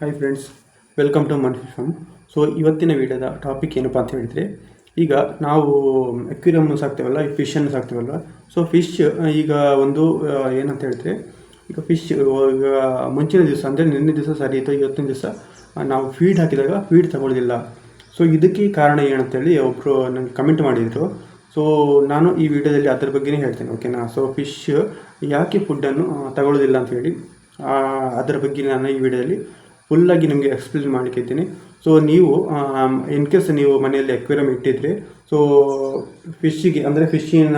Hi friends welcome to Manfi farm so ಇವತ್ತಿನ ವಿಡಿಯೋದ topic ಏನಪ್ಪ ಅಂತ ಹೇಳಿದರೆ, ಈಗ ನಾವು ಅಕ್ವೇರಿಯಮ್ನ ಸಾಕ್ತೇವಲ್ಲ, ಈ ಫಿಶನ್ನು ಸಾಕ್ತೇವಲ್ಲ. ಸೊ ಫಿಶ್ ಈಗ ಒಂದು ಏನಂತ ಹೇಳಿದ್ರೆ, ಈಗ ಫಿಶ್ ಈಗ ಮುಂಚಿನ ದಿವಸ, ಅಂದರೆ ನಿನ್ನೆ ದಿವಸ ಸರಿ ಇತ್ತು ಇವತ್ತಿನ ದಿವಸ ನಾವು ಫೀಡ್ ಹಾಕಿದಾಗ ಫೀಡ್ ತಗೊಳ್ಳೋದಿಲ್ಲ ಸೊ ಇದಕ್ಕೆ ಕಾರಣ ಏನಂತೇಳಿ ಒಬ್ಬರು ನಂಗೆ ಕಮೆಂಟ್ ಮಾಡಿದರು. ಸೊ ನಾನು ಈ ವಿಡಿಯೋದಲ್ಲಿ ಅದ್ರ ಬಗ್ಗೆನೇ ಹೇಳ್ತೇನೆ ಓಕೆನಾ ಸೊ ಫಿಶ್ ಯಾಕೆ ಫುಡ್ಡನ್ನು ತಗೊಳ್ಳೋದಿಲ್ಲ ಅಂತ ಹೇಳಿ ಅದರ ಬಗ್ಗೆ ನಾನು ಈ ವಿಡಿಯೋದಲ್ಲಿ ಫುಲ್ಲಾಗಿ ನಿಮಗೆ ಎಕ್ಸ್ಪ್ಲೇನ್ ಮಾಡಲಿಕ್ಕಿದ್ದೀನಿ ಸೊ ನೀವು ಇನ್ ಕೇಸ್ ನೀವು ಮನೆಯಲ್ಲಿ ಅಕ್ವೇರಿಯಮ್ ಇಟ್ಟಿದ್ರಿ ಸೊ ಫಿಶ್ಶಿಗೆ ಅಂದರೆ ಫಿಶ್ಶಿನ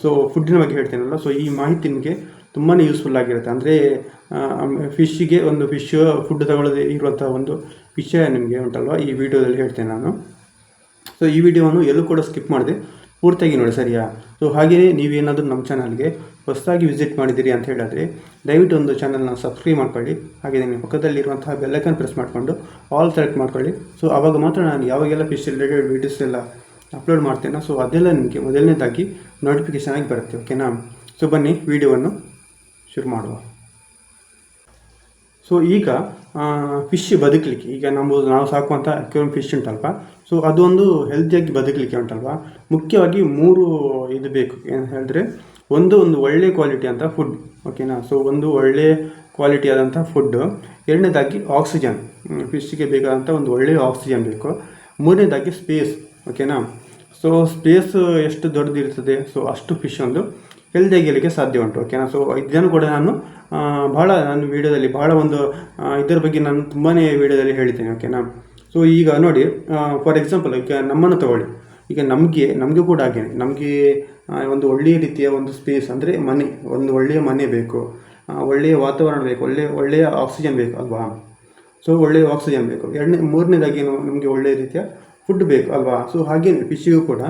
ಸೊ ಫುಡ್ಡಿನ ಬಗ್ಗೆ ಹೇಳ್ತೀನಲ್ಲ ಸೊ ಈ ಮಾಹಿತಿ ನಿಮಗೆ ತುಂಬಾ ಯೂಸ್ಫುಲ್ ಆಗಿರುತ್ತೆ. ಅಂದರೆ ಫಿಶ್ಶಿಗೆ ಒಂದು ಫಿಶ್ ಫುಡ್ ತಗೊಳ್ಳೋದೇ ಇರುವಂಥ ಒಂದು ವಿಷಯ ನಿಮಗೆ ಉಂಟಲ್ವ? ಈ ವಿಡಿಯೋದಲ್ಲಿ ಹೇಳ್ತೇನೆ ನಾನು. ಸೊ ಈ ವಿಡಿಯೋವನ್ನು ಎಲ್ಲೂ ಕೂಡ ಸ್ಕಿಪ್ ಮಾಡಿದೆ. ಪೂರ್ತಿಯಾಗಿ ನೋಡಿ, ಸರಿಯಾ? ಸೊ ಹಾಗೆಯೇ ನೀವೇನಾದರೂ ನಮ್ಮ ಚಾನಲ್ಗೆ ಹೊಸದಾಗಿ ವಿಸಿಟ್ ಮಾಡಿದ್ದೀರಿ ಅಂತ ಹೇಳಿದ್ರೆ, ದಯವಿಟ್ಟು ಒಂದು ಚಾನಲ್ನ ಸಬ್ಸ್ಕ್ರೈಬ್ ಮಾಡ್ಕೊಳ್ಳಿ. ಹಾಗೆ ನಿಮ್ಮ ಪಕ್ಕದಲ್ಲಿರುವಂತಹ ಬೆಲ್ಲೈಕನ್ ಪ್ರೆಸ್ ಮಾಡಿಕೊಂಡು ಆಲ್ ಸೆಲೆಕ್ಟ್ ಮಾಡ್ಕೊಳ್ಳಿ. ಸೊ ಆವಾಗ ಮಾತ್ರ ನಾನು ಯಾವಾಗೆಲ್ಲ ಫಿಶ್ ರಿಲೇಟೆಡ್ ವೀಡಿಯೋಸ್ ಎಲ್ಲ ಅಪ್ಲೋಡ್ ಮಾಡ್ತೇನೆ ಸೊ ಅದೆಲ್ಲ ನಿಮಗೆ ಮೊದಲನೇದಾಗಿ ನೋಟಿಫಿಕೇಶನ್ ಆಗಿ ಬರುತ್ತೆ ಓಕೆನಾ ಸೊ ಬನ್ನಿ ವಿಡಿಯೋವನ್ನು ಶುರು ಮಾಡುವ. ಸೊ ಈಗ ಫಿಶ್ ಬದುಕಲಿಕ್ಕೆ, ಈಗ ನಾವು ನಾವು ಸಾಕುವಂಥ ಅಕ್ವೇರಿಯಂ ಫಿಶ್ ಉಂಟಲ್ವ? ಸೊ ಅದೊಂದು ಹೆಲ್ತಿಯಾಗಿ ಬದುಕಲಿಕ್ಕೆ ಉಂಟಲ್ವ? ಮುಖ್ಯವಾಗಿ ಮೂರು ಇದು ಬೇಕು, ಏನು ಹೇಳಿದ್ರೆ, ಒಂದು ಒಂದು ಒಳ್ಳೆ ಕ್ವಾಲಿಟಿ ಅಂತ ಫುಡ್ ಓಕೆನಾ ಸೊ ಒಂದು ಒಳ್ಳೆ ಕ್ವಾಲಿಟಿ ಆದಂಥ ಫುಡ್ ಎರಡನೇದಾಗಿ ಆಕ್ಸಿಜನ್ ಫಿಶ್ಗೆ ಬೇಕಾದಂಥ ಒಂದು ಒಳ್ಳೆಯ ಆಕ್ಸಿಜನ್ ಬೇಕು. ಮೂರನೇದಾಗಿ ಸ್ಪೇಸ್ ಓಕೆನಾ ಸೊ ಸ್ಪೇಸ್ ಎಷ್ಟು ದೊಡ್ಡದಿರ್ತದೆ? ಸೊ ಅಷ್ಟು ಫಿಶ್ ಒಂದು ಹೆಲ್ದಿಯಾಗಿರಲಿಕ್ಕೆ ಸಾಧ್ಯ ಉಂಟು ಓಕೆನಾ ಸೊ ಇದನ್ನು ಕೂಡ ನಾನು ಬಹಳ ಭಾಳ ನಾನು ವೀಡಿಯೋದಲ್ಲಿ ಭಾಳ ಒಂದು ಇದರ ಬಗ್ಗೆ ನಾನು ತುಂಬಾ ವೀಡಿಯೋದಲ್ಲಿ ಹೇಳಿದ್ದೇನೆ ಓಕೆನಾ ಸೊ ಈಗ ನೋಡಿ ಫಾರ್ ಎಕ್ಸಾಂಪಲ್ ಈಗ ನಮ್ಮನ್ನು ತಗೊಳ್ಳಿ. ಈಗ ನಮಗೆ, ನಮಗೂ ಕೂಡ ಹಾಗೇನೆ. ನಮಗೆ ಒಂದು ಒಳ್ಳೆಯ ರೀತಿಯ ಒಂದು ಸ್ಪೇಸ್ ಅಂದರೆ ಮನೆ, ಒಂದು ಒಳ್ಳೆಯ ಮನೆ ಬೇಕು ಒಳ್ಳೆಯ ವಾತಾವರಣ ಬೇಕು ಒಳ್ಳೆಯ ಒಳ್ಳೆಯ ಆಕ್ಸಿಜನ್ ಬೇಕು, ಅಲ್ವಾ? ಸೊ ಒಳ್ಳೆಯ ಆಕ್ಸಿಜನ್ ಬೇಕು. ಎರಡನೇ, ಮೂರನೇದಾಗಿ ನಮಗೆ ಒಳ್ಳೆಯ ರೀತಿಯ ಫುಡ್ ಬೇಕು, ಅಲ್ವಾ? ಸೊ ಹಾಗೇನೆ ಫಿಶ್ಶಿಗೂ ಕೂಡ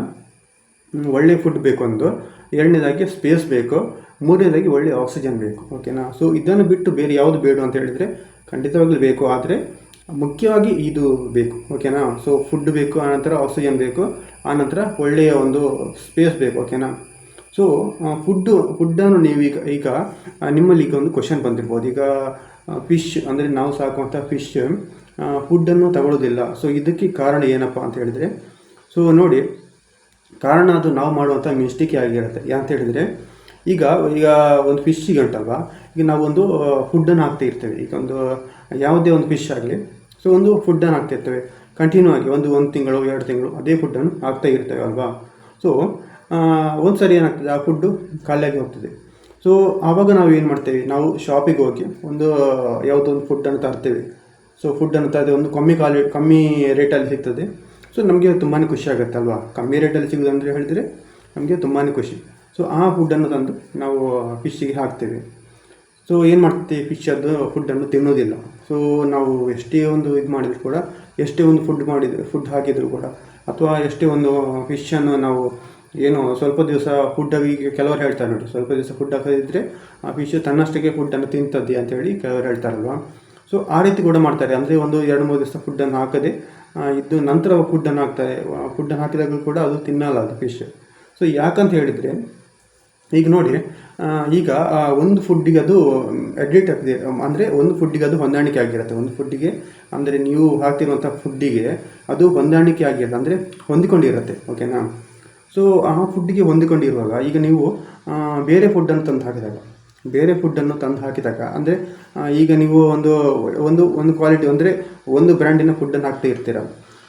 ಒಳ್ಳೆ ಫುಡ್ ಬೇಕು ಒಂದು ಎರಡನೇದಾಗಿ ಸ್ಪೇಸ್ ಬೇಕು, ಮೂರನೇದಾಗಿ ಒಳ್ಳೆ ಆಕ್ಸಿಜನ್ ಬೇಕು ಓಕೆನಾ ಸೊ ಇದನ್ನು ಬಿಟ್ಟು ಬೇರೆ ಯಾವುದು ಬೇಡ ಅಂತ ಹೇಳಿದರೆ, ಖಂಡಿತವಾಗ್ಲೂ ಬೇಕು, ಆದರೆ ಮುಖ್ಯವಾಗಿ ಇದು ಬೇಕು ಓಕೆನಾ ಸೊ ಫುಡ್ ಬೇಕು ಆನಂತರ ಆಕ್ಸಿಜನ್ ಬೇಕು ಆನಂತರ ಒಳ್ಳೆಯ ಒಂದು ಸ್ಪೇಸ್ ಬೇಕು ಓಕೆನಾ ಸೊ ಫುಡ್ಡು ಫುಡ್ಡನ್ನು ನೀವೀಗ ಈಗ ನಿಮ್ಮಲ್ಲಿ ಈಗ ಒಂದು ಕ್ವಶನ್ ಬಂದಿರ್ಬೋದು. ಈಗ ಫಿಶ್ ಅಂದರೆ ನಾವು ಸಾಕುವಂಥ ಫಿಶ್ ಫುಡ್ಡನ್ನು ತಗೊಳ್ಳೋದಿಲ್ಲ ಸೊ ಇದಕ್ಕೆ ಕಾರಣ ಏನಪ್ಪ ಅಂತ ಹೇಳಿದರೆ ಸೊ ನೋಡಿ ಕಾರಣ ಅದು ನಾವು ಮಾಡುವಂಥ ಮಿಸ್ಟೇಕೇ ಆಗಿರುತ್ತೆ. ಅಂತ ಹೇಳಿದರೆ, ಈಗ ಈಗ ಒಂದು ಫಿಶ್ಶಿಗೆ ಉಂಟಲ್ವಾ ಈಗ ನಾವು ಒಂದು ಫುಡ್ಡನ್ನು ಹಾಕ್ತಾ ಇರ್ತೇವೆ. ಈಗ ಒಂದು, ಯಾವುದೇ ಒಂದು ಫಿಶ್ ಆಗಲಿ ಸೊ ಒಂದು ಫುಡ್ಡನ್ನು ಹಾಕ್ತಾ ಇರ್ತೇವೆ. ಕಂಟಿನ್ಯೂ ಆಗಿ ಒಂದು ಒಂದು ತಿಂಗಳು, ಎರಡು ತಿಂಗಳು ಅದೇ ಫುಡ್ಡನ್ನು ಹಾಕ್ತಾ ಇರ್ತೇವೆ ಅಲ್ವಾ? ಸೊ ಒಂದು ಸರಿ ಏನಾಗ್ತದೆ, ಆ ಫುಡ್ಡು ಖಾಲಿಯಾಗಿ ಹೋಗ್ತದೆ. ಸೊ ಆವಾಗ ನಾವು ಏನು ಮಾಡ್ತೇವೆ? ನಾವು ಶಾಪಿಗೆ ಹೋಗಿ ಒಂದು, ಯಾವುದೋ ಒಂದು ಫುಡ್ಡನ್ನು ತರ್ತೇವೆ. ಸೊ ಫುಡ್ಡನ್ನು ತರದೆ ಒಂದು ಕಮ್ಮಿ ಕ್ವಾಲಿ ಕಮ್ಮಿ ರೇಟಲ್ಲಿ ಸಿಗ್ತದೆ. ಸೊ ನಮಗೆ ತುಂಬಾ ಖುಷಿ ಆಗುತ್ತೆ ಅಲ್ವಾ ಕಮ್ಮಿ ರೇಟಲ್ಲಿ ಸಿಗೋದಂದ್ರೆ ಹೇಳಿದರೆ ನಮಗೆ ತುಂಬಾ ಖುಷಿ. ಸೊ ಆ ಫುಡ್ಡನ್ನು ತಂದು ನಾವು ಫಿಶ್ಶಿಗೆ ಹಾಕ್ತೇವೆ. ಸೊ ಏನು ಮಾಡ್ತೀವಿ ಫಿಶ್ ಅದು ಫುಡ್ಡನ್ನು ತಿನ್ನೋದಿಲ್ಲ. ಸೊ ನಾವು ಎಷ್ಟೇ ಒಂದು ಇದು ಮಾಡಿದ್ರು ಕೂಡ, ಎಷ್ಟೇ ಒಂದು ಫುಡ್ ಮಾಡಿದ್ರು ಫುಡ್ ಹಾಕಿದ್ರು ಕೂಡ, ಅಥವಾ ಎಷ್ಟೇ ಒಂದು ಫಿಶನ್ನು ನಾವು ಏನು ಸ್ವಲ್ಪ ದಿವಸ ಫುಡ್ ಈಗ ಕೆಲವರು ಹೇಳ್ತಾರೆ ನೋಡಿ. ಸ್ವಲ್ಪ ದಿವಸ ಫುಡ್ ಹಾಕದಿದ್ದರೆ ಆ ಫಿಶ್ ತನ್ನಷ್ಟಕ್ಕೆ ಫುಡ್ಡನ್ನು ತಿಂತದ್ದಿ ಅಂತೇಳಿ ಕೆಲವರು ಹೇಳ್ತಾರಲ್ವ? ಸೊ ಆ ರೀತಿ ಕೂಡ ಮಾಡ್ತಾರೆ. ಅಂದರೆ ಒಂದು ಎರಡು ಮೂರು ದಿವಸ ಫುಡ್ಡನ್ನು ಹಾಕದೆ ಆ, ಇದ್ದು ನಂತರ ಫುಡ್ಡನ್ನು ಹಾಕ್ತಾರೆ. ಫುಡ್ಡನ್ನು ಹಾಕಿದಾಗಲೂ ಕೂಡ ಅದು ತಿನ್ನಲ್ಲ ಅದು ಫಿಶ್ ಸೊ ಯಾಕಂತ ಹೇಳಿದರೆ ಈಗ ನೋಡಿ ಈಗ ಒಂದು ಫುಡ್ಡಿಗೆ ಅದು ಅಡ್ಲಿಟ್ ಆಗ್ತದೆ. ಅಂದರೆ ಒಂದು ಫುಡ್ಡಿಗೆ ಅದು ಹೊಂದಾಣಿಕೆ ಆಗಿರುತ್ತೆ. ಒಂದು ಫುಡ್ಡಿಗೆ ಅಂದರೆ ನೀವು ಹಾಕ್ತಿರುವಂಥ ಫುಡ್ಡಿಗೆ ಅದು ಹೊಂದಾಣಿಕೆ ಆಗಿರುತ್ತೆ. ಅಂದರೆ ಹೊಂದಿಕೊಂಡಿರುತ್ತೆ. ಓಕೆನಾ ಸೊ ಆ ಫುಡ್ಡಿಗೆ ಹೊಂದಿಕೊಂಡಿರುವಾಗ ಈಗ ನೀವು ಬೇರೆ ಫುಡ್ಡನ್ನು ತಂದು ಹಾಕಿದಾಗ ಬೇರೆ ಫುಡ್ಡನ್ನು ತಂದು ಹಾಕಿದಾಗ ಅಂದರೆ ಈಗ ನೀವು ಒಂದು ಒಂದು ಒಂದು ಕ್ವಾಲಿಟಿ ಅಂದರೆ ಒಂದು ಬ್ರ್ಯಾಂಡಿನ ಫುಡ್ಡನ್ನು ಹಾಕ್ತಾ ಇರ್ತೀರ?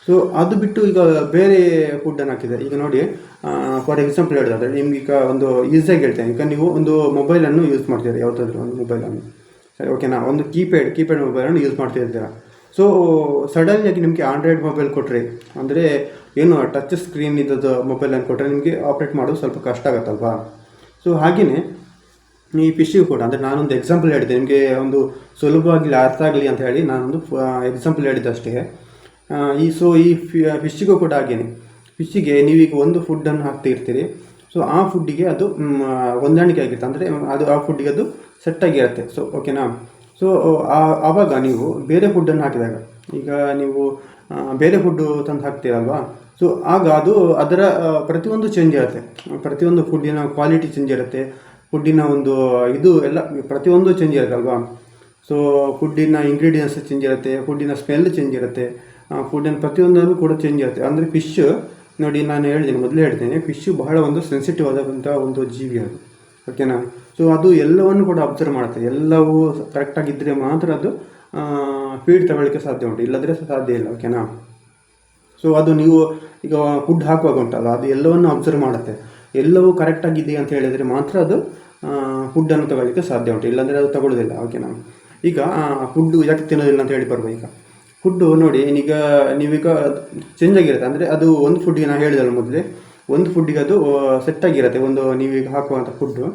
ಸೊ ಅದು ಬಿಟ್ಟು ಈಗ ಬೇರೆ ಫುಡ್ಡನ್ನು ಹಾಕಿದೆ. ಈಗ ನೋಡಿ ಫಾರ್ ಎಕ್ಸಾಂಪಲ್ ಹೇಳಿದ್ರೆ ನಿಮ್ಗೆ ಈಗ ಒಂದು ಈಸಿಯಾಗಿ ಹೇಳ್ತೇನೆ. ಈಗ ನೀವು ಒಂದು ಮೊಬೈಲನ್ನು ಯೂಸ್ ಮಾಡ್ತೀರಾ ಯಾವುದಾದ್ರೂ ಒಂದು ಮೊಬೈಲನ್ನು ಸರಿ ಓಕೆನಾ ಒಂದು ಕೀಪ್ಯಾಡ್ ಕೀಪ್ಯಾಡ್ ಮೊಬೈಲನ್ನು ಯೂಸ್ ಮಾಡ್ತಾ ಇರ್ತೀರ ಸೊ ಸಡನ್ನಾಗಿ ನಿಮಗೆ ಆಂಡ್ರಾಯ್ಡ್ ಮೊಬೈಲ್ ಕೊಟ್ಟರೆ ಅಂದರೆ ಏನು ಟಚ್ ಸ್ಕ್ರೀನ್ ಇದ್ದದ್ದು ಮೊಬೈಲನ್ನು ಕೊಟ್ಟರೆ ನಿಮಗೆ ಆಪ್ರೇಟ್ ಮಾಡೋದು ಸ್ವಲ್ಪ ಕಷ್ಟ ಆಗುತ್ತಲ್ವಾ? ಸೊ ಹಾಗೆಯೇ ಈ ಫಿಶ್ಶಿಗೂ ಕೂಡ, ಅಂದರೆ ನಾನೊಂದು ಎಕ್ಸಾಂಪಲ್ ಹೇಳಿದೆ, ನಿಮಗೆ ಒಂದು ಸುಲಭವಾಗಿ ಅರ್ಥ ಆಗಲಿ ಅಂತ ಹೇಳಿ ನಾನೊಂದು ಎಕ್ಸಾಂಪಲ್ ಹೇಳಿದ್ದೆ ಅಷ್ಟೇ ಈ ಸೊ ಈ ಫಿಶ್ಶಿಗೂ ಕೂಡ ಹಾಗೇನೆ. ಫಿಶ್ಶಿಗೆ ನೀವೀಗ ಒಂದು ಫುಡ್ಡನ್ನು ಹಾಕ್ತಿರ್ತೀರಿ. ಸೊ ಆ ಫುಡ್ಡಿಗೆ ಅದು ಹೊಂದಾಣಿಕೆ ಆಗಿರುತ್ತೆ. ಅಂದರೆ ಅದು, ಆ ಫುಡ್ಡಿಗೆ ಅದು ಸೆಟ್ ಆಗಿರುತ್ತೆ ಸೊ ಓಕೆನಾ ಸೊ ಆವಾಗ ನೀವು ಬೇರೆ ಫುಡ್ಡನ್ನು ಹಾಕಿದಾಗ, ಈಗ ನೀವು ಬೇರೆ ಫುಡ್ಡು ತಂದು ಹಾಕ್ತೀರಲ್ವಾ? ಸೊ ಆಗ ಅದು ಅದರ ಪ್ರತಿಯೊಂದು ಚೇಂಜ್ ಇರುತ್ತೆ. ಪ್ರತಿಯೊಂದು ಫುಡ್ಡಿನ ಕ್ವಾಲಿಟಿ ಚೇಂಜ್ ಇರುತ್ತೆ. ಫುಡ್ಡಿನ ಒಂದು, ಇದು ಎಲ್ಲ, ಪ್ರತಿಯೊಂದು ಚೇಂಜ್ ಇರುತ್ತೆ ಅಲ್ವಾ? ಸೊ ಫುಡ್ಡಿನ ಇಂಗ್ರೀಡಿಯೆಂಟ್ಸ್ ಚೇಂಜ್ ಇರುತ್ತೆ, ಫುಡ್ಡಿನ ಸ್ಮೆಲ್ ಚೇಂಜ್ ಇರುತ್ತೆ ಫುಡ್ಡಿನ ಪ್ರತಿಯೊಂದರಲ್ಲೂ ಕೂಡ ಚೇಂಜ್ ಇರುತ್ತೆ. ಅಂದರೆ ಫಿಶ್ ನೋಡಿ ನಾನು ಹೇಳಿದ್ದೀನಿ ಮೊದಲೇ ಹೇಳ್ತೇನೆ ಫಿಶ್ ಬಹಳ ಒಂದು ಸೆನ್ಸಿಟಿವ್ ಆದಂಥ ಒಂದು ಜೀವಿ ಅದು. ಓಕೆನಾ ಸೊ ಅದು ಎಲ್ಲವನ್ನು ಕೂಡ ಅಬ್ಸರ್ವ್ ಮಾಡುತ್ತೆ. ಎಲ್ಲವೂ ಕರೆಕ್ಟಾಗಿದ್ದರೆ ಮಾತ್ರ ಅದು ಫೀಡ್ ತಗೊಳ್ಳಿಕ್ಕೆ ಸಾಧ್ಯ ಉಂಟು. ಇಲ್ಲದ್ರೆ ಸಾಧ್ಯ ಇಲ್ಲ. ಓಕೆನಾ ಸೊ ಅದು ನೀವು ಈಗ ಫುಡ್ ಹಾಕುವಾಗ ಉಂಟಲ್ಲ, ಅದು ಎಲ್ಲವನ್ನು ಅಬ್ಸರ್ವ್ ಮಾಡುತ್ತೆ. ಎಲ್ಲವೂ ಕರೆಕ್ಟಾಗಿದೆ ಅಂತ ಹೇಳಿದರೆ ಮಾತ್ರ ಅದು ಫುಡ್ಡನ್ನು ತಗೊಳ್ಳಿಕ್ಕೆ ಸಾಧ್ಯ ಉಂಟು. ಇಲ್ಲಾಂದರೆ ಅದು ತಗೊಳ್ಳೋದಿಲ್ಲ ಓಕೆ ನಾವು. ಈಗ ಫುಡ್ಡು ಯಾಕೆ ತಿನ್ನೋದಿಲ್ಲ ಅಂತ ಹೇಳಿ ಬರುವ ಈಗ. ಫುಡ್ಡು ನೋಡಿ, ಈಗ ನೀವೀಗ ಚೇಂಜ್ ಆಗಿರುತ್ತೆ. ಅಂದರೆ ಅದು ಒಂದು ಫುಡ್ಡಿಗೆ ನಾನು ಹೇಳಿದಲ್ಲ ಮೊದಲೇ. ಒಂದು ಫುಡ್ಡಿಗೆ ಅದು ಸೆಟ್ ಆಗಿರುತ್ತೆ. ಒಂದು ನೀವೀಗ ಹಾಕುವಂಥ ಫುಡ್ಡು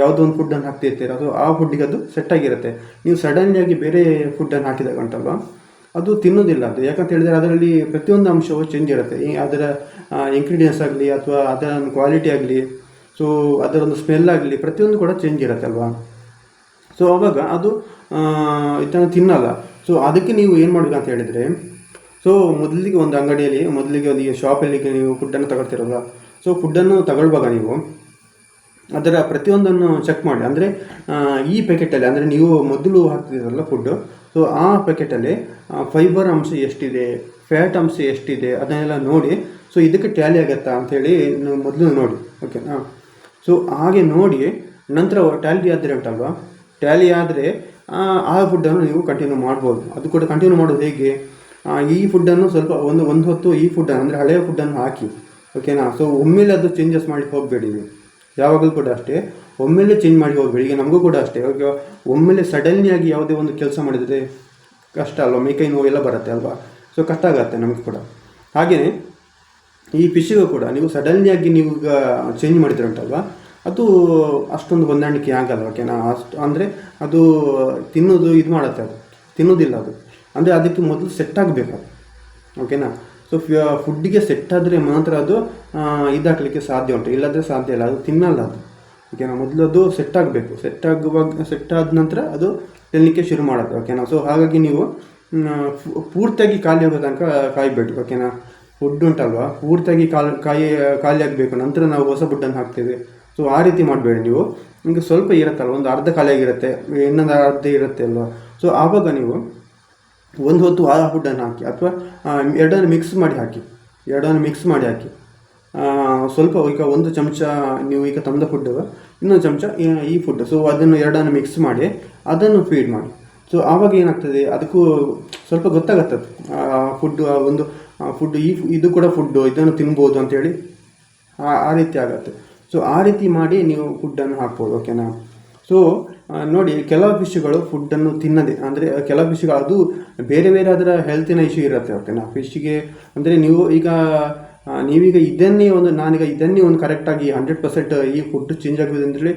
ಯಾವುದೋ ಒಂದು ಫುಡ್ಡನ್ನು ಹಾಕ್ತಿರ್ತೀರ, ಅದು ಆ ಫುಡ್ಡಿಗೆ ಅದು ಸೆಟ್ ಆಗಿರುತ್ತೆ. ನೀವು ಸಡನ್ಲಿಯಾಗಿ ಬೇರೆ ಫುಡ್ಡನ್ನು ಹಾಕಿದಾಗ ಉಂಟಲ್ವ? ಅದು ತಿನ್ನೋದಿಲ್ಲ ಅಂತ. ಯಾಕಂತ ಹೇಳಿದರೆ ಅದರಲ್ಲಿ ಪ್ರತಿಯೊಂದು ಅಂಶವು ಚೇಂಜ್ ಇರುತ್ತೆ. ಅದರ ಇಂಗ್ರೀಡಿಯೆಂಟ್ಸ್ ಆಗಲಿ ಅಥವಾ ಅದರ ಕ್ವಾಲಿಟಿ ಆಗಲಿ ಸೊ ಅದರೊಂದು ಸ್ಮೆಲ್ ಆಗಲಿ ಪ್ರತಿಯೊಂದು ಕೂಡ ಚೇಂಜ್ ಇರುತ್ತೆ ಅಲ್ವಾ? ಸೊ ಅವಾಗ ಅದು ಇದನ್ನು ತಿನ್ನಲ್ಲ. ಸೊ ಅದಕ್ಕೆ ನೀವು ಏನು ಮಾಡಬೇಕು ಅಂತ ಹೇಳಿದರೆ ಸೊ ಮೊದಲಿಗೆ ಒಂದು ಅಂಗಡಿಯಲ್ಲಿ, ಮೊದಲಿಗೆ ಒಂದು ಶಾಪಲ್ಲಿ ನೀವು ಫುಡ್ಡನ್ನು ತಗೊಳ್ತಿರಲ್ಲ ಸೊ ಫುಡ್ಡನ್ನು ತಗೊಳ್ಳುವಾಗ ನೀವು ಅದರ ಪ್ರತಿಯೊಂದನ್ನು ಚೆಕ್ ಮಾಡಿ. ಅಂದರೆ ಈ ಪ್ಯಾಕೆಟಲ್ಲಿ ಅಂದರೆ ನೀವು ಮೊದಲು ಹಾಕ್ತಿದ್ದೀರಲ್ಲ ಫುಡ್ಡು ಸೊ ಆ ಪ್ಯಾಕೆಟಲ್ಲಿ ಫೈಬರ್ ಅಂಶ ಎಷ್ಟಿದೆ ಫ್ಯಾಟ್ ಅಂಶ ಎಷ್ಟಿದೆ, ಅದನ್ನೆಲ್ಲ ನೋಡಿ ಸೊ ಇದಕ್ಕೆ ಟ್ಯಾಲಿ ಆಗುತ್ತಾ ಅಂಥೇಳಿ ಮೊದಲು ನೋಡಿ ಓಕೆನಾ ಸೊ ಹಾಗೆ ನೋಡಿ, ನಂತರ ಟ್ಯಾಲಿ ಆದರೆ ಉಂಟಲ್ವಾ? ಟ್ಯಾಲಿ ಆದರೆ, ಆ ಫುಡ್ಡನ್ನು ನೀವು ಕಂಟಿನ್ಯೂ ಮಾಡ್ಬೋದು. ಅದು ಕೂಡ ಕಂಟಿನ್ಯೂ ಮಾಡೋದು ಹೇಗೆ? ಈ ಫುಡ್ಡನ್ನು ಸ್ವಲ್ಪ ಒಂದು ಒಂದು ಹೊತ್ತು ಈ ಫುಡ್ಡನ್ನು ಅಂದರೆ ಹಳೆಯ ಫುಡ್ಡನ್ನು ಹಾಕಿ ಓಕೆನಾ ಸೊ ಒಮ್ಮೆಲೆ ಅದು ಚೇಂಜಸ್ ಮಾಡಿ ಹೋಗಬೇಡಿ ನೀವು. ಯಾವಾಗಲೂ ಕೂಡ ಅಷ್ಟೇ. ಒಮ್ಮೆಲೆ ಚೇಂಜ್ ಮಾಡಿ ಹೋಗಬೇಡಿ ಈಗ ನಮಗೂ ಕೂಡ ಅಷ್ಟೇ. ಓಕೆ ಒಮ್ಮೆಲೆ ಸಡನ್ಲಿ ಆಗಿ ಯಾವುದೇ ಒಂದು ಕೆಲಸ ಮಾಡಿದರೆ ಕಷ್ಟ ಅಲ್ವಾ? ಮೈಕೈ ನೋವೆಲ್ಲ ಬರುತ್ತೆ ಅಲ್ವಾ? ಸೊ ಕಷ್ಟ ಆಗುತ್ತೆ ನಮಗೆ ಕೂಡ. ಹಾಗೆಯೇ ಈ ಪಿಶಿಗೂ ಕೂಡ ನೀವು ಸಡನ್ಲಿ ಆಗಿ ನೀವು ಈಗ ಚೇಂಜ್ ಮಾಡಿದ್ರೆ ಉಂಟಲ್ವಾ? ಅದು ಅಷ್ಟೊಂದು ಹೊಂದಾಣಿಕೆ ಆಗಲ್ಲ ಓಕೆನಾ ಅಷ್ಟು ಅಂದರೆ ಅದು ತಿನ್ನೋದು ಇದು ಮಾಡುತ್ತೆ ಅದು. ತಿನ್ನೋದಿಲ್ಲ ಅದು. ಅಂದರೆ ಅದಕ್ಕೆ ಮೊದಲು ಸೆಟ್ ಆಗಬೇಕು ಓಕೆನಾ ಸೊ ಫುಡ್ಡಿಗೆ ಸೆಟ್ ಆದರೆ ಮಾತ್ರ ಅದು ಇದಾಗಲಿಕ್ಕೆ ಸಾಧ್ಯ ಉಂಟು. ಇಲ್ಲಾದರೆ ಸಾಧ್ಯ ಇಲ್ಲ. ಅದು ತಿನ್ನಲ್ಲ ಅದು. ಓಕೆನಾ ಮೊದಲು ಅದು ಸೆಟ್ ಆಗಬೇಕು. ಸೆಟ್ ಆಗುವಾಗ ಸೆಟ್ ಆದ ನಂತರ ಅದು ತಿನ್ನಲಿಕ್ಕೆ ಶುರು ಮಾಡುತ್ತೆ. ಓಕೆನಾ ಸೊ ಹಾಗಾಗಿ ನೀವು ಪೂರ್ತಿಯಾಗಿ ಖಾಲಿ ಆಗೋ ತನಕ ಕಾಯಬೇಡಿ ಓಕೆನಾ ಫುಡ್ ಉಂಟಲ್ವಾ? ಪೂರ್ತಿಯಾಗಿ ಕಾಲ್, ಕಾಯಿ, ಖಾಲಿ ಆಗಬೇಕು. ನಂತರ ನಾವು ಹೊಸ ಫುಡ್ಡನ್ನು ಹಾಕ್ತೇವೆ. ಸೊ ಆ ರೀತಿ ಮಾಡಬೇಡಿ ನೀವು. ನಿಮಗೆ ಸ್ವಲ್ಪ ಇರುತ್ತಲ್ಲ ಒಂದು ಅರ್ಧ ಖಾಲಿಯಾಗಿರುತ್ತೆ ಇನ್ನೊಂದು ಅರ್ಧ ಇರುತ್ತೆ ಅಲ್ವಾ? ಸೊ ಆವಾಗ ನೀವು ಒಂದು ಹೊತ್ತು ಆ ಫುಡ್ಡನ್ನು ಹಾಕಿ, ಅಥವಾ ಎರಡನ್ನು ಮಿಕ್ಸ್ ಮಾಡಿ ಹಾಕಿ. ಎರಡನ್ನು ಮಿಕ್ಸ್ ಮಾಡಿ ಹಾಕಿ. ಸ್ವಲ್ಪ ಈಗ ಒಂದು ಚಮಚ ನೀವು ಈಗ ತಂದ ಫುಡ್ ಇನ್ನೊಂದು ಚಮಚ ಈ- ಫುಡ್ ಸೊ ಅದನ್ನು ಎರಡನ್ನು ಮಿಕ್ಸ್ ಮಾಡಿ, ಅದನ್ನು ಫೀಡ್ ಮಾಡಿ. ಸೊ ಆವಾಗ ಏನಾಗ್ತದೆ, ಅದಕ್ಕೂ ಸ್ವಲ್ಪ ಗೊತ್ತಾಗತ್ತೆ ಫುಡ್ ಒಂದು ಫುಡ್ ಈ, ಇದು ಕೂಡ ಫುಡ್ಡು ಇದನ್ನು ತಿನ್ಬೋದು ಅಂತೇಳಿ ಆ ರೀತಿ ಆಗುತ್ತೆ. ಸೊ ಆ ರೀತಿ ಮಾಡಿ ನೀವು ಫುಡ್ಡನ್ನು ಹಾಕ್ಬೋದು ಓಕೆನಾ ಸೊ ನೋಡಿ, ಕೆಲವು ಫಿಶ್ಗಳು ಫುಡ್ಡನ್ನು ತಿನ್ನದೆ, ಅಂದರೆ ಕೆಲವು ಫಿಶ್ಗಳು ಅದು ಬೇರೆ ಬೇರೆ ಅದರ ಹೆಲ್ತಿನ ಇಶ್ಯೂ ಇರುತ್ತೆ ಓಕೆನಾ ಫಿಶ್ಗೆ ಅಂದರೆ ನೀವು ಈಗ ನೀವೀಗ ಇದನ್ನೇ ಒಂದು ನಾನೀಗ ಇದನ್ನೇ ಒಂದು ಕರೆಕ್ಟಾಗಿ ಹಂಡ್ರೆಡ್ ಪರ್ಸೆಂಟ್ ಈ ಫುಡ್ ಚೇಂಜ್ ಆಗಿದೆ ಅಂತೇಳಿ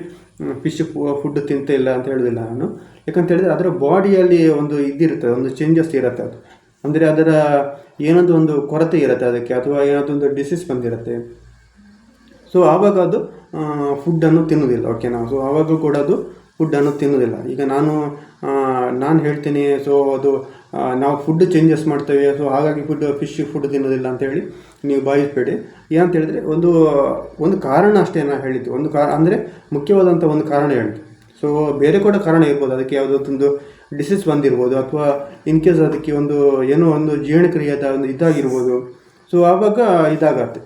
ಫಿಶ್ ಫುಡ್ ತಿಂತ ಇಲ್ಲ ಅಂತ ಹೇಳೋದಿಲ್ಲ ನಾನು. ಯಾಕಂತ ಹೇಳಿದ್ರೆ ಅದರ ಬಾಡಿಯಲ್ಲಿ ಒಂದು ಇದಿರುತ್ತೆ, ಒಂದು ಚೇಂಜಸ್ ಇರುತ್ತೆ ಅದು. ಅಂದರೆ ಅದರ ಏನಾದರೂ ಒಂದು ಕೊರತೆ ಇರುತ್ತೆ ಅದಕ್ಕೆ, ಅಥವಾ ಏನಾದರೂ ಒಂದು ಡಿಸೀಸ್ ಬಂದಿರುತ್ತೆ. ಸೊ ಆವಾಗ ಅದು ಫುಡ್ಡನ್ನು ತಿನ್ನೋದಿಲ್ಲ ಓಕೆನಾ ಸೊ ಆವಾಗ ಕೂಡ ಅದು ಫುಡ್ಡನ್ನು ತಿನ್ನೋದಿಲ್ಲ. ಈಗ ನಾನು ನಾನು ಹೇಳ್ತೀನಿ ಸೊ ಅದು ನಾವು ಫುಡ್ ಚೇಂಜಸ್ ಮಾಡ್ತೇವೆ ಸೊ ಹಾಗಾಗಿ ಫುಡ್ ಫಿಶ್ ಫುಡ್ ತಿನ್ನೋದಿಲ್ಲ ಅಂತ ಹೇಳಿ ನೀವು ಭಾವಿಸಬೇಡಿ ಏನಂತ ಹೇಳಿದ್ರೆ, ಒಂದು ಒಂದು ಕಾರಣ ಅಷ್ಟೇ ನಾನು ಹೇಳಿದ್ದು. ಒಂದು ಕಾರ ಅಂದರೆ ಮುಖ್ಯವಾದಂಥ ಒಂದು ಕಾರಣ ಹೇಳಿದ್ದು ಸೊ ಬೇರೆ ಕೂಡ ಕಾರಣ ಇರ್ಬೋದು. ಅದಕ್ಕೆ ಯಾವುದೋ ಒಂದು ಡಿಸೀಸ್ ಬಂದಿರ್ಬೋದು, ಅಥವಾ ಇನ್ ಕೇಸ್ ಅದಕ್ಕೆ ಒಂದು, ಏನೋ ಒಂದು ಜೀರ್ಣಕ್ರಿಯೆದ ಒಂದು ಇದಾಗಿರ್ಬೋದು. ಸೊ ಆವಾಗ ಇದಾಗತ್ತೆ.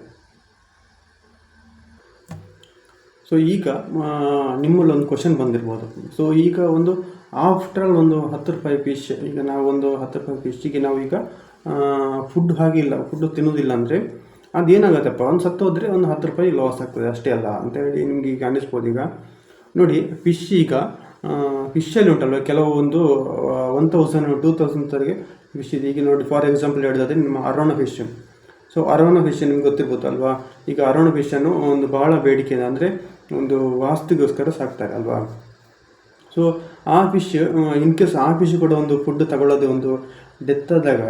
ಸೊ ಈಗ ನಿಮ್ಮಲ್ಲಿ ಒಂದು ಕ್ವಶನ್ ಬಂದಿರ್ಬೋದು. ಸೊ ಈಗ ಒಂದು ಆಫ್ಟರ್ ಆಲ್ ಒಂದು ಹತ್ತು ರೂಪಾಯಿ ಫಿಶ್ ಈಗ ನಾವು ಒಂದು ಹತ್ತು ರೂಪಾಯಿ ಫಿಶ್ಶಿಗೆ ನಾವು ಈಗ ಫುಡ್ ಹಾಗಿಲ್ಲ ಫುಡ್ ತಿನ್ನೋದಿಲ್ಲ ಅಂದರೆ, ಅದೇನಾಗತ್ತಪ್ಪ? ಒಂದು ಸತ್ತು ಹೋದರೆ ಒಂದು ಹತ್ತು ರೂಪಾಯಿ ಲಾಸ್ ಆಗ್ತದೆ, ಅಷ್ಟೇ ಅಲ್ಲ. ಅಂತೇಳಿ ನಿಮ್ಗೆ ಈಗ ಅನ್ನಿಸ್ಬೋದು ಈಗ. ನೋಡಿ ಫಿಶ್ ಈಗ ಫಿಶಲ್ಲಿ ಉಂಟಲ್ವ? ಕೆಲವೊಂದು ಒನ್ ತೌಸಂಡ್ ಟೂ ತೌಸಂಡ್ವರೆಗೆ ಫಿಶ್ ಇದೆ. ಈಗ ನೋಡಿ ಫಾರ್ ಎಕ್ಸಾಂಪಲ್ ಹೇಳಿದ್ರೆ ನಿಮ್ಮ arowana fish so arowana fish ನಿಮ್ಗೆ ಗೊತ್ತಿರ್ಬೋದು ಅಲ್ವಾ ಈಗ ಅರೋಣ ಫಿಶನ್ನು ಒಂದು ಭಾಳ ಬೇಡಿಕೆ ಇದೆ. ಅಂದರೆ ಒಂದು ವಾಸ್ತುಗೋಸ್ಕರ ಸಾಕ್ತಾರೆ, ಅಲ್ವಾ? ಸೊ ಆ ಫಿಶ್ ಇನ್ ಕೇಸ್ ಆ ಫಿಶ್ ಕೂಡ ಒಂದು ಫುಡ್ ತಗೊಳ್ಳೋದು ಒಂದು ಡೆತ್ ಆದಾಗ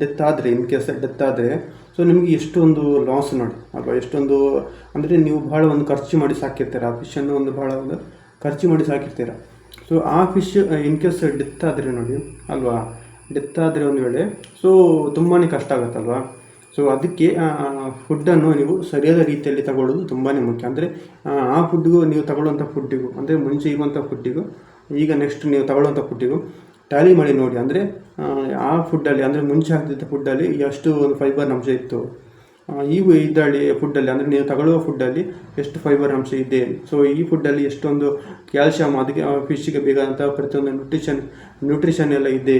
ಡೆತ್ ಆದರೆ ಇನ್ ಕೇಸ್ ಡೆತ್ ಆದರೆ ಸೊ ನಿಮಗೆ ಎಷ್ಟೊಂದು ಲಾಸ್ ನೋಡಿ, ಅಲ್ವಾ? ಎಷ್ಟೊಂದು, ಅಂದರೆ ನೀವು ಭಾಳ ಒಂದು ಖರ್ಚು ಮಾಡಿ ಸಾಕಿರ್ತೀರ ಆ ಫಿಶನ್ನು ಒಂದು ಭಾಳ ಒಂದು ಖರ್ಚು ಮಾಡಿ ಸಾಕಿರ್ತೀರ. ಸೊ ಆ ಫಿಶ್ ಇನ್ ಕೇಸ್ ಡೆತ್ ಆದರೆ ನೋಡಿ, ಅಲ್ವಾ? ಡೆತ್ ಆದರೆ ಒಂದು ವೇಳೆ ಸೊ ತುಂಬಾ ಕಷ್ಟ ಆಗುತ್ತಲ್ವಾ? ಸೊ ಅದಕ್ಕೆ ಫುಡ್ಡನ್ನು ನೀವು ಸರಿಯಾದ ರೀತಿಯಲ್ಲಿ ತಗೊಳ್ಳೋದು ತುಂಬಾ ಮುಖ್ಯ. ಅಂದರೆ, ಆ ಫುಡ್ಡಿಗೂ ನೀವು ತಗೊಳ್ಳುವಂಥ ಫುಡ್ಡಿಗೂ ಅಂದರೆ ಮುಂಚೆ ಇರುವಂಥ ಫುಡ್ಡಿಗೂ ಈಗ ನೆಕ್ಸ್ಟ್ ನೀವು ತಗೊಳ್ಳುವಂಥ ಫುಡ್ಡಿಗೂ ಟ್ಯಾಲಿ ಮಾಡಿ ನೋಡಿ. ಅಂದರೆ, ಆ ಫುಡ್ಡಲ್ಲಿ ಅಂದರೆ ಮುಂಚೆ ಹಾಕ್ತಿದ್ದ ಫುಡ್ಡಲ್ಲಿ ಎಷ್ಟು ಒಂದು ಫೈಬರ್ ಅಂಶ ಇತ್ತು? ಈಗ ಇದರಲ್ಲಿ ಫುಡ್ಡಲ್ಲಿ ಅಂದರೆ ನೀವು ತಗೊಳ್ಳುವ ಫುಡ್ಡಲ್ಲಿ ಎಷ್ಟು ಫೈಬರ್ ಅಂಶ ಇದೆ? ಸೊ ಈ ಫುಡ್ಡಲ್ಲಿ ಎಷ್ಟೊಂದು ಕ್ಯಾಲ್ಶಿಯಮ್ ಅದಕ್ಕೆ ಫಿಶ್ಗೆ ಬೇಕಾದಂಥ ಪ್ರತಿಯೊಂದು ನ್ಯೂಟ್ರಿಷನ್ ನ್ಯೂಟ್ರಿಷನ್ ಎಲ್ಲ ಇದೆ.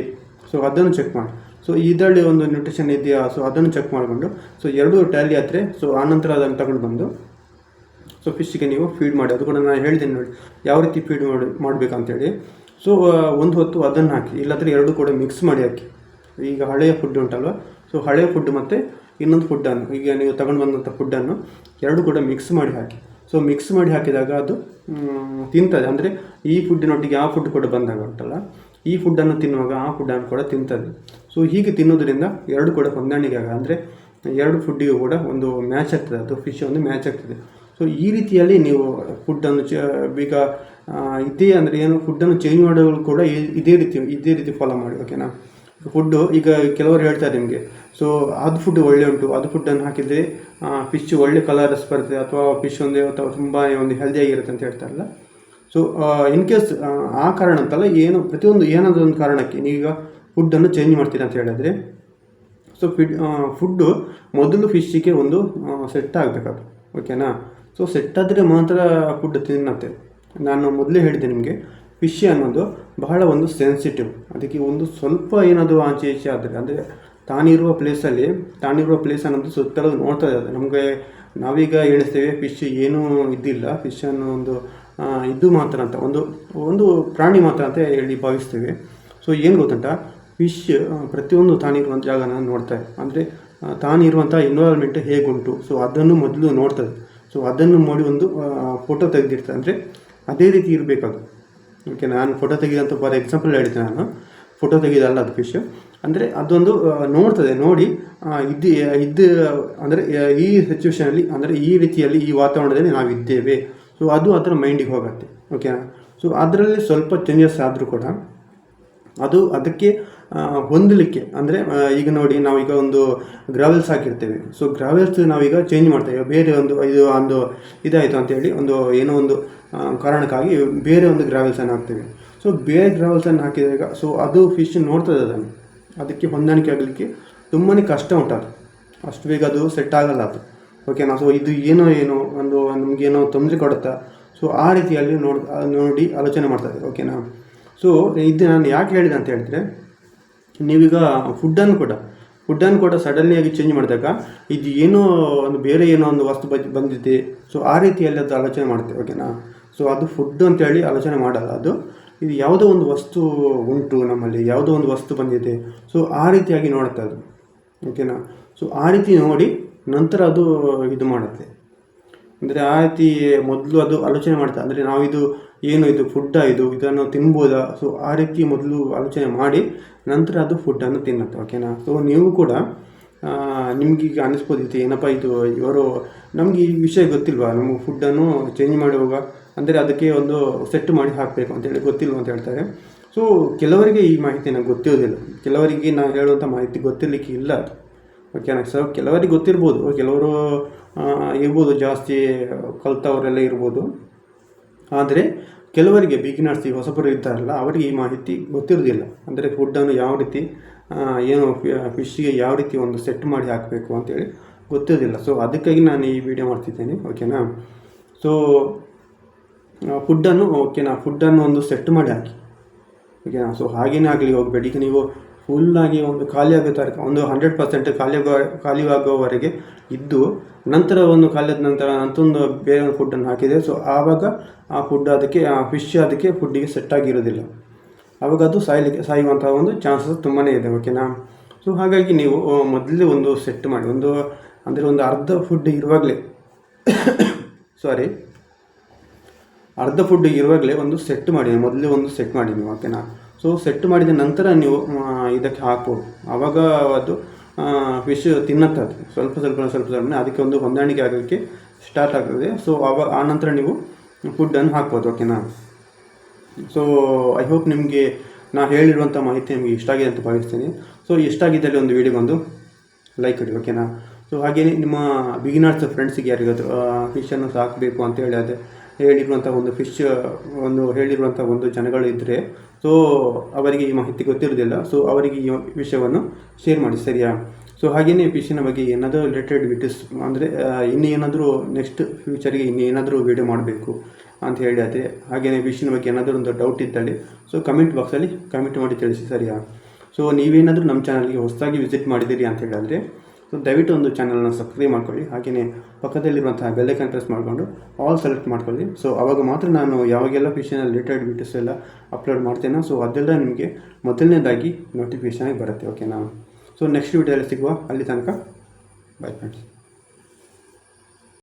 ಸೊ ಅದನ್ನು ಚೆಕ್ ಮಾಡಿ. ಸೊ ಇದರಲ್ಲಿ ಒಂದು ನ್ಯೂಟ್ರಿಷನ್ ಇದೆಯಾ? ಸೊ ಅದನ್ನು ಚೆಕ್ ಮಾಡಿಕೊಂಡು. ಸೊ ಎರಡೂ ಟ್ಯಾಲಿ ಆದರೆ ಸೊ ಆನಂತರ ಅದನ್ನು ತಗೊಂಡು ಬಂದು ಸೊ ಫಿಶ್ಗೆ ನೀವು ಫೀಡ್ ಮಾಡಿ. ಅದು ಕೂಡ ನಾನು ಹೇಳಿದ್ದೀನಿ ನೋಡಿ. ಯಾವ ರೀತಿ ಫೀಡ್ ಮಾಡಿ, ಮಾಡಬೇಕಂತೇಳಿ. ಸೊ ಒಂದು ಹೊತ್ತು ಅದನ್ನು ಹಾಕಿ, ಇಲ್ಲಾಂದರೆ ಎರಡು ಕೂಡ ಮಿಕ್ಸ್ ಮಾಡಿ ಹಾಕಿ. ಈಗ ಹಳೆಯ ಫುಡ್ ಉಂಟಲ್ವ? ಸೊ ಹಳೆಯ ಫುಡ್ ಮತ್ತು ಇನ್ನೊಂದು ಫುಡ್ಡನ್ನು ಈಗ ನೀವು ತಗೊಂಡು ಬಂದಂಥ ಫುಡ್ಡನ್ನು ಎರಡು ಕೂಡ ಮಿಕ್ಸ್ ಮಾಡಿ ಹಾಕಿ. ಸೊ ಮಿಕ್ಸ್ ಮಾಡಿ ಹಾಕಿದಾಗ ಅದು ತಿಂತದೆ. ಅಂದರೆ ಈ ಫುಡ್ಡಿನೊಟ್ಟಿಗೆ ಆ ಫುಡ್ ಕೂಡ ಬಂದಾಗ ಉಂಟಲ್ಲ? ಈ ಫುಡ್ಡನ್ನು ತಿನ್ನುವಾಗ ಆ ಫುಡ್ಡನ್ನು ಕೂಡ ತಿಂತದೆ. ಸೊ ಹೀಗೆ ತಿನ್ನೋದ್ರಿಂದ ಎರಡು ಕೂಡ ಹೊಂದಾಣಿಕೆ ಆಗ ಅಂದರೆ ಎರಡು ಫುಡ್ಡಿಗೂ ಕೂಡ ಒಂದು ಮ್ಯಾಚ್ ಆಗ್ತದೆ. ಅಥವಾ ಫಿಶ್ ಒಂದು ಮ್ಯಾಚ್ ಆಗ್ತದೆ. ಸೊ ಈ ರೀತಿಯಲ್ಲಿ ನೀವು ಫುಡ್ಡನ್ನು ಚ ಆ, ಇದೇ ಅಂದರೆ ಏನು ಫುಡ್ಡನ್ನು ಚೇಂಜ್ ಮಾಡೋರು ಕೂಡ ಇದೇ ರೀತಿ ಇದೇ ರೀತಿ ಫಾಲೋ ಮಾಡಿ ಓಕೆನಾ ಫುಡ್ಡು ಈಗ ಕೆಲವರು ಹೇಳ್ತಾರೆ ನಿಮಗೆ. ಸೊ ಅದು ಫುಡ್ ಒಳ್ಳೆ ಉಂಟು. ಅದು ಫುಡ್ಡನ್ನು ಹಾಕಿದರೆ ಫಿಶ್ ಒಳ್ಳೆ ಕಲರ್ಸ್ ಬರ್ತದೆ ಅಥವಾ ಫಿಶ್ ಒಂದು ಅಥವಾ ತುಂಬ ಒಂದು ಹೆಲ್ದಿಯಾಗಿರುತ್ತೆ ಅಂತ ಹೇಳ್ತಾರಲ್ಲ. ಸೊ ಇನ್ ಕೇಸ್ ಆ ಕಾರಣ ಅಂತಲ್ಲ ಏನು ಪ್ರತಿಯೊಂದು ಏನಾದರೂ ಒಂದು ಕಾರಣಕ್ಕೆ ನೀವೀಗ ಫುಡ್ಡನ್ನು ಚೇಂಜ್ ಮಾಡ್ತೀರಾ ಅಂತ ಹೇಳಿದ್ರೆ ಸೊ ಫಿಡ್ ಫುಡ್ಡು ಮೊದಲು ಫಿಶ್ಶಿಗೆ ಒಂದು ಸೆಟ್ ಆಗಬೇಕದು ಓಕೆನಾ ಸೊ ಸೆಟ್ ಆದರೆ ಮಾತ್ರ ಫುಡ್ ತಿನ್ನತ್ತೆ. ನಾನು ಮೊದಲೇ ಹೇಳಿದೆ ನಿಮಗೆ ಫಿಶ್ ಅನ್ನೋದು ಬಹಳ ಒಂದು ಸೆನ್ಸಿಟಿವ್ ಅದಕ್ಕೆ ಒಂದು ಸ್ವಲ್ಪ ಏನಾದರೂ ಆಚೆ ಈಚೆ ಆದರೆ, ಅಂದರೆ ತಾನಿರುವ ಪ್ಲೇಸಲ್ಲಿ ತಾನಿರುವ ಪ್ಲೇಸ್ ಅನ್ನೋದು ಸುತ್ತಲೂ ನೋಡ್ತಾ ಇದೆ ನಮಗೆ ನಾವೀಗ ಹೇಳ್ತೇವೆ ಫಿಶ್ ಏನೂ ಇದ್ದಿಲ್ಲ ಫಿಶ್ ಅನ್ನೋ ಒಂದು ಇದು ಮಾತ್ರ ಅಂತ, ಒಂದು ಒಂದು ಪ್ರಾಣಿ ಮಾತ್ರ ಅಂತ ಹೇಳಿ ಭಾವಿಸ್ತೇವೆ. ಸೊ ಏನು ಗೊತ್ತುಂಟ? ಫಿಶ್ ಪ್ರತಿಯೊಂದು ತಾನಿರುವಂಥ ಜಾಗನ ನೋಡ್ತಾರೆ ಅಂದರೆ ತಾನಿರುವಂಥ ಎನ್ವೈರನ್ಮೆಂಟ್ ಹೇಗುಂಟು. ಸೊ ಅದನ್ನು ಮೊದಲು ನೋಡ್ತದೆ. ಸೊ ಅದನ್ನು ನೋಡಿ ಒಂದು ಫೋಟೋ ತೆಗೆದಿರ್ತದೆ ಅಂದರೆ, ಅದೇ ರೀತಿ ಇರಬೇಕದು ಓಕೆ ನಾನು ಫೋಟೋ ತೆಗೆದಂತ ಫಾರ್ ಎಕ್ಸಾಂಪಲ್ ಹೇಳಿದ್ದೆ ನಾನು. ಫೋಟೋ ತೆಗೆದಲ್ಲ ಅದು ಫಿಶ್ ಅಂದರೆ, ಅದೊಂದು ನೋಡ್ತದೆ. ನೋಡಿ ಇದ್ದು ಇದು ಇದು, ಅಂದರೆ ಈ ಸಿಚುವೇಷನಲ್ಲಿ ಅಂದರೆ, ಈ ರೀತಿಯಲ್ಲಿ ಈ ವಾತಾವರಣದಲ್ಲಿ ನಾವು ಇದ್ದೇವೆ. ಸೊ ಅದು ಅದರ ಮೈಂಡಿಗೆ ಹೋಗುತ್ತೆ. ಓಕೆನಾ ಸೊ ಅದರಲ್ಲಿ ಸ್ವಲ್ಪ ಚೇಂಜಸ್ ಆದರೂ ಕೂಡ ಅದು ಅದಕ್ಕೆ ಹೊಂದಲಿಕ್ಕೆ. ಅಂದರೆ ಈಗ ನೋಡಿ ನಾವೀಗ ಒಂದು ಗ್ರಾವೆಲ್ಸ್ ಹಾಕಿರ್ತೇವೆ. ಸೊ ಗ್ರಾವೆಲ್ಸ್ ನಾವೀಗ ಚೇಂಜ್ ಮಾಡ್ತೇವೆ. ಬೇರೆ ಒಂದು, ಇದು ಒಂದು ಇದಾಯಿತು ಅಂತೇಳಿ ಒಂದು, ಏನೋ ಒಂದು ಕಾರಣಕ್ಕಾಗಿ ಬೇರೆ ಒಂದು ಗ್ರಾವೆಲ್ಸನ್ನು ಹಾಕ್ತೇವೆ. ಸೊ ಬೇರೆ ಗ್ರಾವೆಲ್ಸನ್ನು ಹಾಕಿದಾಗ ಸೊ ಅದು ಫಿಶ್ ನೋಡ್ತದೆ ಅದನ್ನು. ಅದಕ್ಕೆ ಹೊಂದಾಣಿಕೆ ಆಗಲಿಕ್ಕೆ ತುಂಬಾ ಕಷ್ಟ ಉಂಟದು. ಅಷ್ಟು ಬೇಗ ಅದು ಸೆಟ್ ಆಗಲ್ಲ ಅದು. ಓಕೆನಾ ಸೊ ಇದು ಏನೋ ಏನೋ ಒಂದು ನಮಗೇನೋ ತೊಂದರೆ ಕೊಡುತ್ತಾ? ಸೊ ಆ ರೀತಿಯಲ್ಲಿ ನೋಡಿ ನೋಡಿ ಆಲೋಚನೆ ಮಾಡ್ತಾರೆ. ಓಕೆನಾ ಸೊ ಇದು ನಾನು ಯಾಕೆ ಹೇಳಿದೆ ಅಂತ ಹೇಳಿದ್ರೆ, ನೀವೀಗ ಫುಡ್ಡನ್ನು ಕೂಡ. ಫುಡ್ಡನ್ನು ಕೂಡ ಸಡನ್ಲಿಯಾಗಿ ಚೇಂಜ್ ಮಾಡಿದಾಗ ಇದು ಏನೋ ಒಂದು ಬೇರೆ ಏನೋ ಒಂದು ವಸ್ತು ಬಜ್ ಬಂದಿದೆ. ಸೊ ಆ ರೀತಿಯಲ್ಲಿ ಅದು ಆಲೋಚನೆ ಮಾಡ್ತೇವೆ ಓಕೆನಾ ಸೊ ಅದು ಫುಡ್ ಅಂತೇಳಿ ಆಲೋಚನೆ ಮಾಡಲ್ಲ ಅದು. ಇದು ಯಾವುದೋ ಒಂದು ವಸ್ತು ಉಂಟು ನಮ್ಮಲ್ಲಿ, ಯಾವುದೋ ಒಂದು ವಸ್ತು ಬಂದಿದೆ. ಸೊ ಆ ರೀತಿಯಾಗಿ ನೋಡುತ್ತೆ ಅದು ಓಕೆನಾ ಸೊ ಆ ರೀತಿ ನೋಡಿ ನಂತರ ಅದು ಇದು ಮಾಡುತ್ತೆ. ಅಂದರೆ ಆ ರೀತಿ ಮೊದಲು ಅದು ಆಲೋಚನೆ ಮಾಡ್ತಾ, ಅಂದರೆ ನಾವಿದು ಏನು ಇದು ಫುಡ್ಡಾ ಇದು? ಇದನ್ನು ತಿನ್ಬೋದಾ? ಸೊ ಆ ರೀತಿ ಮೊದಲು ಆಲೋಚನೆ ಮಾಡಿ, ನಂತರ ಅದು ಫುಡ್ಡನ್ನು ತಿನ್ನುತ್ತೆ ಓಕೆನಾ ಸೊ ನೀವು ಕೂಡ ನಿಮ್ಗೆ ಈಗ ಅನಿಸ್ಬೋದು ಇದು ಏನಪ್ಪ ಇದು? ಇವರು, ನಮಗೆ ಈ ವಿಷಯ ಗೊತ್ತಿಲ್ವಾ? ನಮಗೆ ಫುಡ್ಡನ್ನು ಚೇಂಜ್ ಮಾಡುವಾಗ, ಅಂದರೆ ಅದಕ್ಕೆ ಒಂದು ಸೆಟ್ ಮಾಡಿ ಹಾಕಬೇಕು ಅಂತೇಳಿ ಗೊತ್ತಿಲ್ವ ಅಂತ ಹೇಳ್ತಾರೆ. ಸೊ ಕೆಲವರಿಗೆ ಈ ಮಾಹಿತಿ ನಂಗೆ ಗೊತ್ತಿರೋದಿಲ್ಲ. ಕೆಲವರಿಗೆ ನಾನು ಹೇಳುವಂಥ ಮಾಹಿತಿ ಗೊತ್ತಿರಲಿಕ್ಕೆ ಇಲ್ಲ ಓಕೆನಾ ಸೊ ಕೆಲವರಿಗೆ ಗೊತ್ತಿರ್ಬೋದು, ಕೆಲವರು ಇರ್ಬೋದು ಜಾಸ್ತಿ, ಕಲಿತವರೆಲ್ಲ ಇರ್ಬೋದು. ಆದರೆ ಕೆಲವರಿಗೆ ಬಿಗಿನರ್ಸ್ ಈ ಹೊಸಬರು ಇದ್ದಾರಲ್ಲ, ಅವರಿಗೆ ಈ ಮಾಹಿತಿ ಗೊತ್ತಿರೋದಿಲ್ಲ ಅಂದರೆ ಫುಡ್ಡನ್ನು ಯಾವ ರೀತಿ ಏನು ಫಿಶ್ಗೆ ಯಾವ ರೀತಿ ಒಂದು ಸೆಟ್ ಮಾಡಿ ಹಾಕಬೇಕು ಅಂತೇಳಿ ಗೊತ್ತಿರೋದಿಲ್ಲ ಸೊ, ಅದಕ್ಕಾಗಿ ನಾನು ಈ ವಿಡಿಯೋ ಮಾಡ್ತಿದ್ದೇನೆ, ಓಕೆನಾ? ಸೊ ಫುಡ್ಡನ್ನು, ಓಕೆನಾ, ಫುಡ್ಡನ್ನು ಒಂದು ಸೆಟ್ ಮಾಡಿ ಹಾಕಿ, ಓಕೆನಾ? ಸೊ, ಹಾಗೇನೇ ಆಗಲಿ, ಹೋಗಬೇಡಿ. ಈಗ ನೀವು ಫುಲ್ಲಾಗಿ ಒಂದು ಖಾಲಿ ಆಗೋ ತನಕ, ಒಂದು ಹಂಡ್ರೆಡ್ ಪರ್ಸೆಂಟ್ ಖಾಲಿ ಖಾಲಿಯಾಗೋವರೆಗೆ ಇದ್ದು, ನಂತರ ಒಂದು ಖಾಲಿಯಾದ ನಂತರ ಅಂತೊಂದು ಬೇರೆ ಒಂದು ಫುಡ್ಡನ್ನು ಹಾಕಿದೆ ಸೊ ಆವಾಗ ಆ ಫುಡ್ ಅದಕ್ಕೆ, ಆ ಫಿಶ್ ಅದಕ್ಕೆ ಫುಡ್ಡಿಗೆ ಸೆಟ್ ಆಗಿರೋದಿಲ್ಲ ಆವಾಗ ಅದು ಸಾಯಲಿಕ್ಕೆ ಸಾಯುವಂಥ ಒಂದು ಚಾನ್ಸಸ್ ತುಂಬಾ ಇದೆ ಓಕೆನಾ ಸೊ ಹಾಗಾಗಿ ನೀವು ಮೊದಲೇ ಒಂದು ಸೆಟ್ ಮಾಡಿ, ಒಂದು, ಅಂದರೆ ಒಂದು ಅರ್ಧ ಫುಡ್ ಇರುವಾಗಲೇ ಸಾರಿ ಅರ್ಧ ಫುಡ್ ಇರುವಾಗಲೇ ಒಂದು ಸೆಟ್ ಮಾಡಿ, ಮೊದಲೇ ಒಂದು ಸೆಟ್ ಮಾಡಿ ನೀವು ಓಕೆನಾ ಸೊ ಸೆಟ್ ಮಾಡಿದ ನಂತರ ನೀವು ಇದಕ್ಕೆ ಹಾಕ್ಬೋದು. ಆವಾಗ ಅದು ಫಿಶ್ ತಿನ್ನತ್ತ ಅದು ಸ್ವಲ್ಪ ಸ್ವಲ್ಪ ಸ್ವಲ್ಪ ಸ್ವಲ್ಪ ಅದಕ್ಕೆ ಒಂದು ಹೊಂದಾಣಿಕೆ ಆಗೋಕ್ಕೆ ಸ್ಟಾರ್ಟ್ ಆಗ್ತದೆ. ಸೊ ಆವಾಗ ಆ ನಂತರ ನೀವು ಫುಡ್ಡನ್ನು ಹಾಕ್ಬೋದು ಓಕೆನಾ ಸೊ ಐ ಹೋಪ್ ನಿಮಗೆ ನಾ ಹೇಳಿರುವಂಥ ಮಾಹಿತಿ ನಿಮಗೆ ಇಷ್ಟ ಆಗಿದೆ ಅಂತ ಭಾವಿಸ್ತೀನಿ. ಸೊ ಇಷ್ಟ ಆಗಿದ್ದಲ್ಲಿ ಒಂದು ವಿಡಿಯೋಗೊಂದು ಲೈಕ್ ಇಡಿ ಓಕೆನಾ ಸೊ ಹಾಗೆಯೇ ನಿಮ್ಮ ಬಿಗಿನರ್ಸ್ ಫ್ರೆಂಡ್ಸಿಗೆ ಯಾರಿಗಾದರೂ ಫಿಶನ್ನು ಸಾಕಬೇಕು ಅಂತ ಹೇಳಿ ಅದೇ ಹೇಳಿರುವಂಥ ಒಂದು ಫಿಶ್ ಒಂದು ಹೇಳಿರುವಂಥ ಒಂದು ಜನಗಳು ಇದ್ದರೆ ಸೊ ಅವರಿಗೆ ಈ ಮಾಹಿತಿ ಗೊತ್ತಿರೋದಿಲ್ಲ ಸೊ ಅವರಿಗೆ ಈ ವಿಷಯವನ್ನು ಶೇರ್ ಮಾಡಿ, ಸರಿಯಾ? ಸೊ ಹಾಗೆಯೇ ಫಿಶಿನ ಬಗ್ಗೆ ಏನಾದರೂ ರಿಲೇಟೆಡ್ ವಿಡಿಯೋಸ್ ಅಂದರೆ ಇನ್ನೂ ಏನಾದರೂ ನೆಕ್ಸ್ಟ್ ಫ್ಯೂಚರ್ಗೆ ಇನ್ನೂ ಏನಾದರೂ ವೀಡಿಯೋ ಮಾಡಬೇಕು ಅಂತ ಹೇಳಿ ಅದೇ ಹಾಗೆಯೇ ಫಿಶಿನ ಬಗ್ಗೆ ಏನಾದರೂ ಒಂದು ಡೌಟ್ ಇದ್ದಲ್ಲಿ ಸೊ ಕಮೆಂಟ್ ಬಾಕ್ಸಲ್ಲಿ ಕಮೆಂಟ್ ಮಾಡಿ ತಿಳಿಸಿ, ಸರಿಯಾ? ಸೊ ನೀವೇನಾದರೂ ನಮ್ಮ ಚಾನಲ್ಗೆ ಹೊಸದಾಗಿ ವಿಸಿಟ್ ಮಾಡಿದ್ದೀರಿ ಅಂತ ಹೇಳಿದ್ರೆ ಸೊ ದಯವಿಟ್ಟು ಒಂದು ಚಾನಲ್ನ ಸಬ್ಸ್ಕ್ರೈಬ್ ಮಾಡ್ಕೊಳ್ಳಿ. ಹಾಗೆಯೇ ಪಕ್ಕದಲ್ಲಿರುವಂತಹ ಬೆಲ್ಲೈಕನ್ ಪ್ರೆಸ್ ಮಾಡಿಕೊಂಡು ಆಲ್ ಸೆಲೆಕ್ಟ್ ಮಾಡ್ಕೊಳ್ಳಿ. ಸೊ ಅವಾಗ ಮಾತ್ರ ನಾನು ಯಾವಾಗೆಲ್ಲ ಫಿಶಿನ ರಿಲೇಟೆಡ್ ವೀಡಿಯೋಸ್ ಎಲ್ಲ ಅಪ್ಲೋಡ್ ಮಾಡ್ತೇನೆ ಸೊ ಅದೆಲ್ಲ ನಿಮಗೆ ಮೊದಲನೇದಾಗಿ ನೋಟಿಫಿಕೇಷನ್ ಬರುತ್ತೆ. ಓಕೆನಾ ಸೊ ನೆಕ್ಸ್ಟ್ ವೀಡಿಯೋದಲ್ಲಿ ಸಿಗುವ ಅಲ್ಲಿ ತನಕ ಬೈ ಫ್ರೆಂಡ್ಸ್